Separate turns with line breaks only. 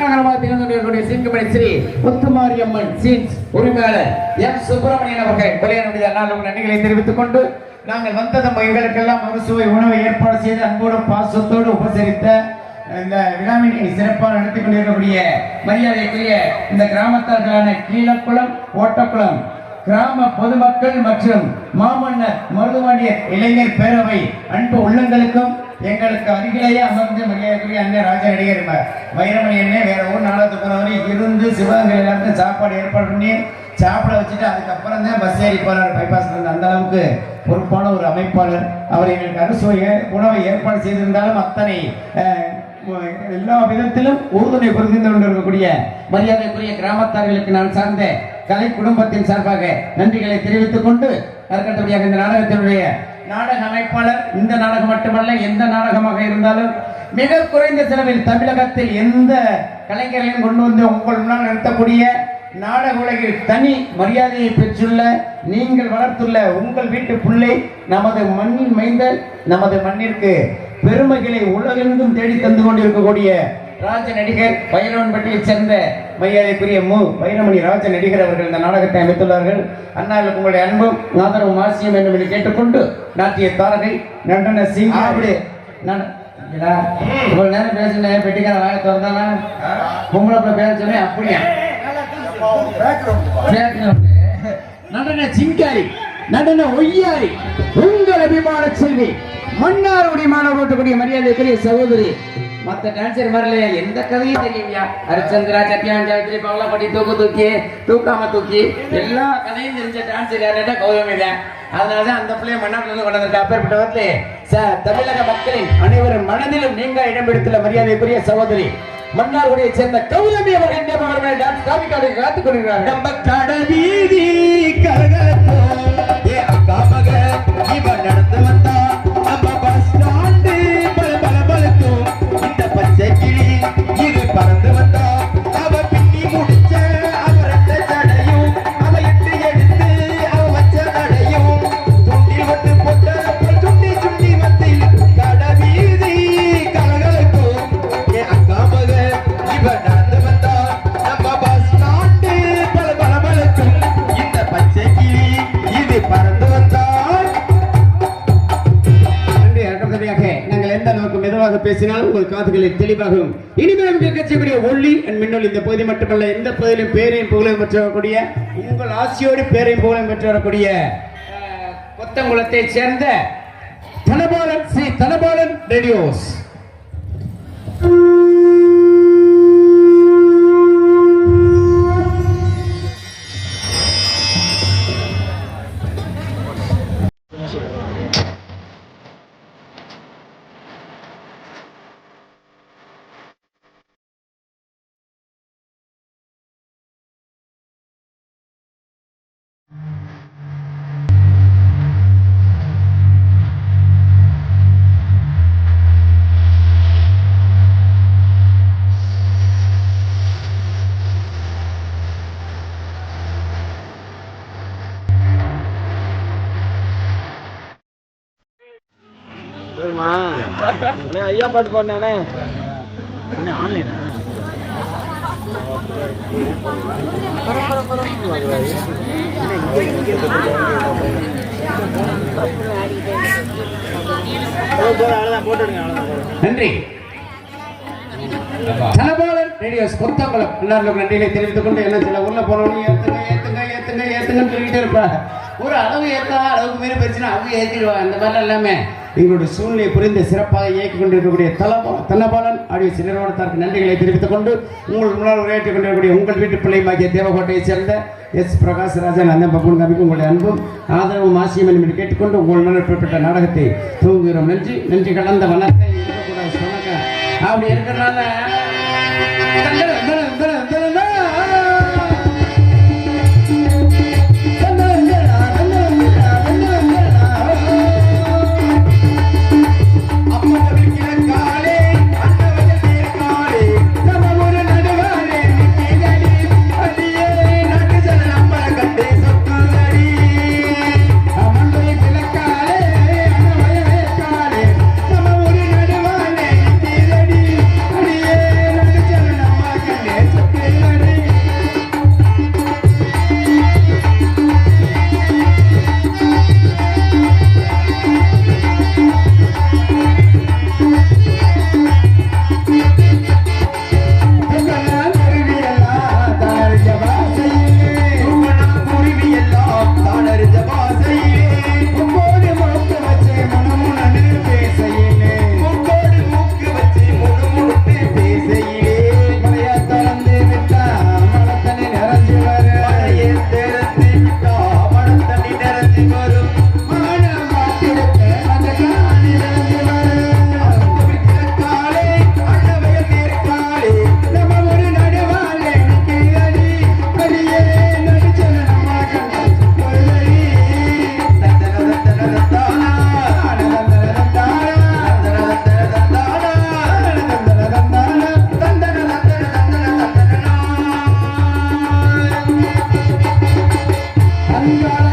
நகரமாக திகழ்ந்து கொண்டிருக்கக்கூடிய சிங்கமணி ஸ்ரீ முத்துமாரியம்மன் சீன்ஸ். உரிமையாளர் எம். சுப்பிரமணியன் அவர்கள் கொலையானுடைய நாள் நன்றிகளை தெரிவித்துக் கொண்டு நாங்கள் வந்ததும் எங்களுக்கெல்லாம் மறுசுவை உணவை ஏற்பாடு செய்து அன்போடும் பாசத்தோடு உபசரித்த இந்த விழாவினை சிறப்பாக நடத்தி கொண்டிருக்கக்கூடிய மரியாதைக்குரிய இந்த கிராமத்தார்களான கீழக்குளம் ஓட்டக்குளம் கிராம பொதுமக்கள் மற்றும் மாமன்னர் மருதுமணிய இளைஞர் பேரவை அன்பு உள்ளங்களுக்கும் எங்களுக்கு அருகிலேயே அமர்ந்து மரியாதைக்குரிய அண்ணன் ராஜா நடிகர் வைரமணி அண்ணன் வேற ஊர் நாடகத்துக்கு போனவரை இருந்து சிவகங்கை எல்லாருக்கும் சாப்பாடு ஏற்பாடு பண்ணி சாப்பிட வச்சுட்டு அதுக்கப்புறம் தான் பஸ் ஏறி போறாரு. பைபாஸ் அந்த அளவுக்கு பொறுப்பான ஒரு அமைப்பாளர். அவர் எங்களுக்கு அறுசுவையை உணவை ஏற்பாடு செய்திருந்தாலும் அத்தனை எல்லா விதத்திலும் உறுதுணை புரிந்து கொண்டிருக்கக்கூடிய மரியாதைக்குரிய கிராமத்தார்களுக்கு நான் சார்ந்த கலை குடும்பத்தின் சார்பாக நன்றிகளை தெரிவித்துக் கொண்டு அதற்கடுத்தபடியாக இந்த நாடகத்தினுடைய நாடக அமைப்பாளர் இந்த நாடகம் மட்டுமல்ல எந்த நாடகமாக இருந்தாலும் மிக குறைந்த செலவில் தமிழகத்தில் எந்த கலைஞர்களையும் கொண்டு வந்து உங்கள் முன்னால் நிறுத்தக்கூடிய நாடக உலகில் தனி மரியாதையை பெற்றுள்ள நீங்கள் வளர்த்துள்ள உங்கள் வீட்டு பிள்ளை நமது மண்ணின் மைந்தல் நமது மண்ணிற்கு பெருமைகளை உலகெங்கும் தேடி தந்து கொண்டிருக்கக்கூடிய ராஜ நடிகர் பைரவன்பட்டியைச் சேர்ந்த மரியாதைக்குரிய மு. வைரமணி ராஜ நடிகர் அவர்கள் இந்த நாடகத்தை அமைத்துள்ளார்கள். அண்ணாவுக்கு உங்களுடைய அன்பும் ஆதரவும் ஆசியம் வேண்டும் என்று கேட்டுக்கொண்டு நாட்டிய தாரகை நடன சிங் அப்படி நான் இவ்வளவு நேரம் பேசினேன் பெட்டிக்கார வாய திறந்தானா பொம்பளை பேர சொன்னேன் அப்படியா? நடன சிங்காரி நடன ஒய்யாரி உங்கள் அபிமான செல்வி மன்னாருடைய மாணவர் ஓட்டக்கூடிய மரியாதைக்குரிய சகோதரி மத்த டான்சர் மாதிரில எந்த கதையும் தெரியும்யா ஹரிச்சந்திரா சத்யான் ஜாயத்ரி பவளப்பட்டி தூக்கு தூக்கி தூக்காம தூக்கி எல்லா கதையும் தெரிஞ்ச டான்சர் யாருன்னா கௌதமி தான் அதனாலதான் அந்த பிள்ளைய மன்னார்ல இருந்து கொண்டு வந்திருக்க அப்பேற்பட்ட வார்த்தை சார் தமிழக மக்களின் அனைவரும் மனதிலும் நீங்க இடம் பிடித்துள்ள மரியாதைக்குரிய சகோதரி மன்னார்குடியை சேர்ந்த கௌதமி அவர்கள் என்ன அவர்களை டான்ஸ் காமிக்காடு காத்துக் கொண்டிருக்கிறார்
நம்ம கடவீதி கரகத்தோ ஏ அக்கா மக இவன் நடந்து வந்த
பேசினால் உங்கள் காதுகளில் தெளிவாகும். இனிமேலும் கேட்கக்கூடிய ஒளி அண்ட் மின்னொலி இந்த பகுதி மட்டுமல்ல எந்த பகுதியிலும் பேரையும் புகழையும் பெற்று வரக்கூடிய உங்கள் ஆசையோடு பேரையும் புகழையும் பெற்று வரக்கூடிய கொத்தங்குளத்தை சேர்ந்த தனபாலன் ஸ்ரீ தனபாலன் ரேடியோஸ்.
ஐயா பாட்டு பாடினானே.
நன்றி. தனபாலன் ரேடியோஸ் கொத்தங்குளம் எல்லாருக்கும் நன்றிகளை தெரிவித்துக் கொண்டு என்ன சில ஊர்ல போனவங்க ஏத்துங்க ஏத்துங்க ஏத்துங்க ஏத்துங்கன்னு சொல்லிட்டே இருப்பாங்க. ஒரு அளவு ஏத்தா அளவுக்கு மீறி போயிடுச்சுன்னா அவங்க ஏற்றிடுவாங்க அந்த மாதிரிலாம் எல்லாமே எங்களுடைய சூழ்நிலை புரிந்து சிறப்பாக இயக்கிக் கொண்டிருக்கக்கூடிய தலபா தனபாலன் ஆடியோ நிறுவனத்தாருக்கு நன்றிகளை தெரிவித்துக் கொண்டு உங்கள் முன்னால் உரையாற்றிக் கொண்டிருக்கக்கூடிய உங்கள் வீட்டு பிள்ளைமாகிய தேவகோட்டையை சேர்ந்த எஸ். பிரகாஷ் ராஜன் அந்த பப்புன் கவிக்கு உங்களுடைய அன்பும் ஆதரவும் ஆசியம் என்று கேட்டுக்கொண்டு உங்கள் முன்னால் குறிப்பிட்ட நாடகத்தை தூங்குகிறோம் நன்றி நன்றி கலந்த வணக்கம் வணக்கம் அப்படி இருக்கிறனால Yeah.